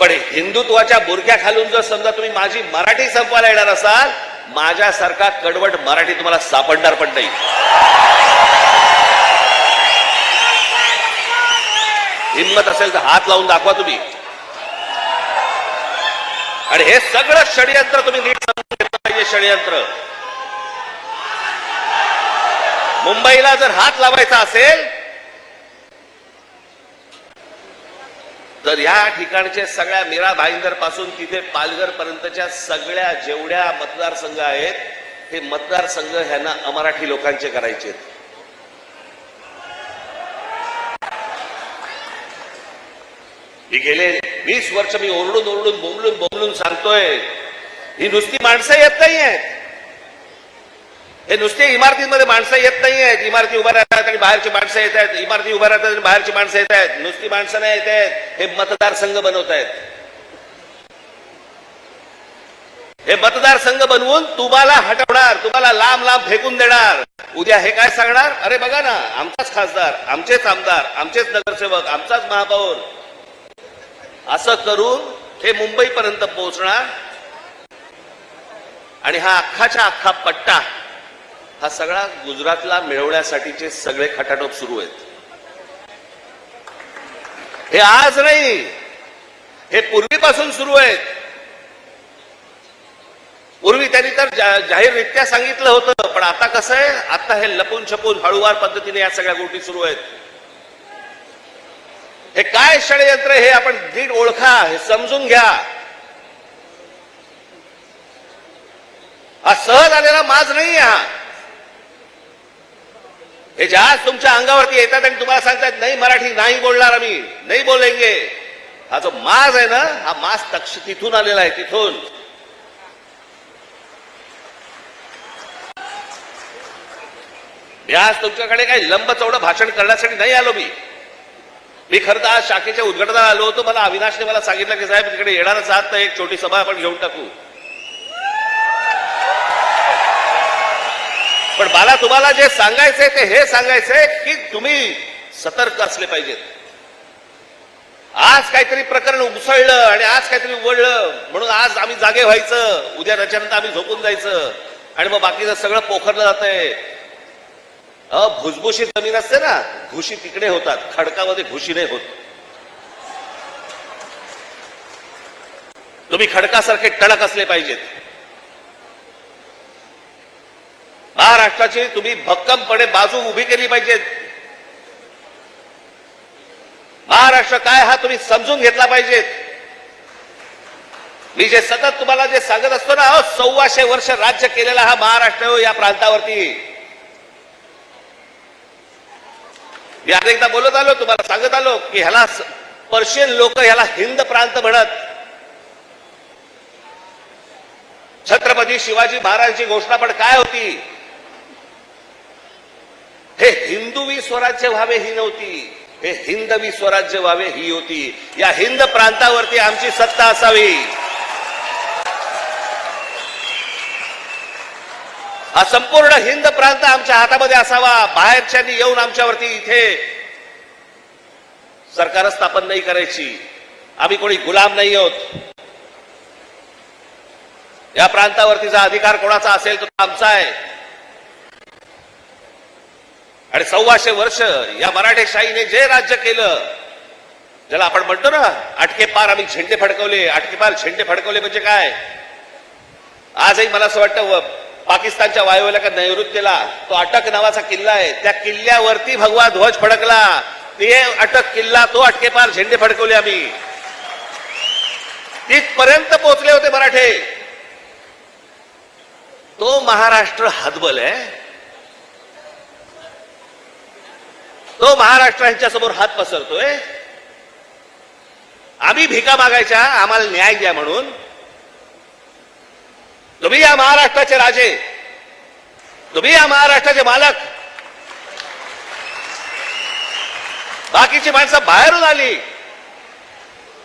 पण हिंदुत्वाच्या बुरख्या खालून जर समजा तुम्ही माझी मराठी संपवायला येणार असाल माझ्यासारखा कडवट मराठी तुम्हाला सापडणार पण नाही. हिंमत असेल तर हात लावून दाखवा तुम्ही. आणि हे सगळं षडयंत्र तुम्ही नीट समजून घेतलं पाहिजे षडयंत्र. मुंबईला जर हात लावायचा असेल तर या ठिकाणचे सगळ्या मीरा भाईंदरपासून तिथे पालघर पर्यंतच्या सगळ्या जेवढ्या मतदारसंघ आहेत हे मतदारसंघ ह्यांना अमराठी लोकांचे करायचे गेले वीस वर्ष मी ओरडून ओरडून बोमलून बोमलून सांगतोय. ही नुसती माणसं येत नाही आहेत हे नुसते इमारतींमध्ये माणसं येत नाही आहेत इमारती उभ्या राहतात आणि बाहेरची माणसं येत आहेत. इमारती उभ्या राहतात आणि बाहेरची माणसं येत आहेत. नुसती माणसं नाही येत आहेत हे मतदारसंघ बनवत आहेत. हे मतदारसंघ बनवून तुम्हाला हटवणार तुम्हाला लांब लांब फेकून देणार. उद्या हे काय सांगणार? अरे बघा ना आमचाच खासदार आमचेच आमदार आमचेच नगरसेवक आमचाच महापौर. असं करून हे मुंबईपर्यंत पोहोचणार. आणि हा अख्खाच्या अख्खा पट्टा हा सगळा गुजरातला मिळवण्यासाठीचे सगळे खटाटोप सुरू आहेत. हे आज नाही हे पूर्वीपासून सुरू आहेत. पूर्वी त्यांनी तर जाहीररित्या सांगितलं होतं पण आता कसं आहे आता हे लपून छपून हळूवार पद्धतीने या सगळ्या गोष्टी सुरू आहेत. हे काय षडयंत्र हे आपण दीड ओळखा हे समजून घ्या. हा सहज आलेला माज नाही हा. हे जहाज तुमच्या अंगावरती येतात आणि तुम्हाला सांगतात नाही मराठी नाही बोलणार आम्ही नाही बोलेंगे. हा जो माज आहे ना हा मास तक्ष तिथून आलेला आहे तिथून. मी आज तुमच्याकडे काही लंब चौडं भाषण करण्यासाठी नाही आलो मी. मी खरं तर आज शाखेच्या उद्घाटनाला आलो होतो. मला अविनाशने मला सांगितलं की साहेब तिकडे येणारच आहात तर एक छोटी सभा आपण घेऊन टाकू. पण मला तुम्हाला जे सांगायचंय ते हे सांगायचंय की तुम्ही सतर्क असले पाहिजेत. आज काहीतरी प्रकरण उसळलं आणि आज काहीतरी उघडलं म्हणून आज आम्ही जागे व्हायचं उद्या त्याच्यानंतर आम्ही झोपून जायचं आणि मग बाकीचं सगळं पोखरलं जातंय. अ भुसभुशीत जमीन असते ना घुशी तिकडे होतात खडकामध्ये घुशी नाही होत. तुम्ही खडकासारखे टणक असले पाहिजेत. महाराष्ट्राची तुम्ही भक्कमपणे बाजू उभी केली पाहिजेत महाराष्ट्र काय हा तुम्ही समजून घेतला पाहिजेत मी जे सतत तुम्हाला जे सांगत असतो ना सव्वाशे वर्ष राज्य केलेला हा महाराष्ट्र हो या प्रांतावरती. मी अनेकदा बोलत आलो तुम्हाला सांगत आलो की ह्याला पर्शियन लोक ह्याला हिंद प्रांत म्हणत. छत्रपती शिवाजी महाराजांची घोषणा पण काय होती? हे हिंदवी स्वराज्य व्हावे ही नव्हती. हे हिंदवी स्वराज्य व्हावे ही होती. या हिंद प्रांतावरती आमची सत्ता असावी. हा संपूर्ण हिंद प्रांत आमच्या हातामध्ये असावा. बाहेरच्यांनी येऊन आमच्यावरती इथे सरकार स्थापन नाही करायची. आम्ही कोणी गुलाम नाही आहोत. या प्रांतावरतीचा अधिकार कोणाचा असेल तो आमचा आहे. आणि सव्वाशे वर्ष या मराठेशाहीने जे राज्य केलं ज्याला आपण म्हणतो ना आटके पार आम्ही झेंडे फडकवले आटके पार झेंडे फडकवले म्हणजे काय? आजही मला असं वाटतं पाकिस्तानच्या वायुव्याला का नैऋत्यला तो अटक नावाचा किल्ला आहे. त्या किल्ल्यावरती भगवा ध्वज फडकला. ते अटक किल्ला तो अटकेपार झेंडे फडकवले आम्ही. तिथपर्यंत पोहोचले होते मराठे. तो महाराष्ट्र हतबल आहे. तो महाराष्ट्र यांच्यासमोर हात पसरतोय. आम्ही भिका मागायच्या आम्हाला न्याय द्या म्हणून. तुम्ही या महाराष्ट्राचे राजे. तुम्ही या महाराष्ट्राचे मालक. बाकीची माणसं बाहेरून आली.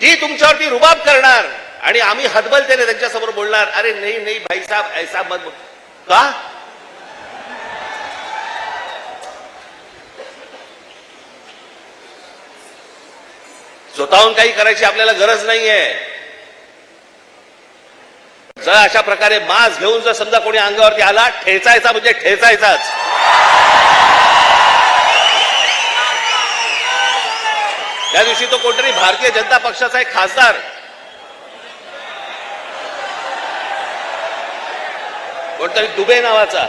ती तुमच्यावरती रुबाब करणार. आणि आम्ही हदबलतेने त्यांच्यासमोर बोलणार अरे नाही नाही भाईसाहेब ऐसा मत का? स्वतःहून काही करायची आपल्याला गरज नाहीये. जर अशा प्रकारे मास घेऊन जर समजा कोणी अंगावरती आला ठेचायचा म्हणजे ठेचायचाच. त्या दिवशी तो कोणतरी भारतीय जनता पक्षाचा एक खासदार. कोणतरी दुबे नावाचा.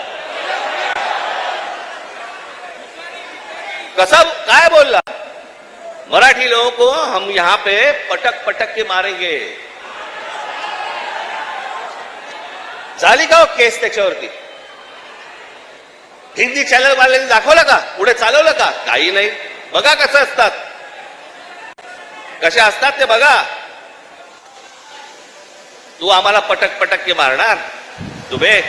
कसा काय बोलला? मराठी लोगों को हम यहां पे पटक पटक के मारेंगे। झाली का हो केस त्याच्यावरती. हिंदी चॅनल वाल्यांनी दाखवलं का? पुढे चालवलं का? काही नाही. बघा कसं असतात. कसे असतात ते बघा. तू आम्हाला पटक पटक के मारणार? दुबे.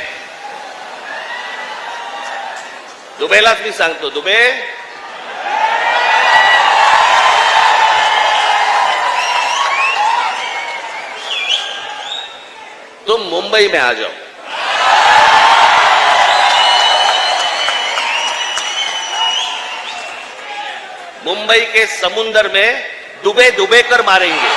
दुबेलाच मी सांगतो दुबे. तुम मुंबई में आ जाओ। मुंबई के समुंदर में डूबे डूबे कर मारेंगे।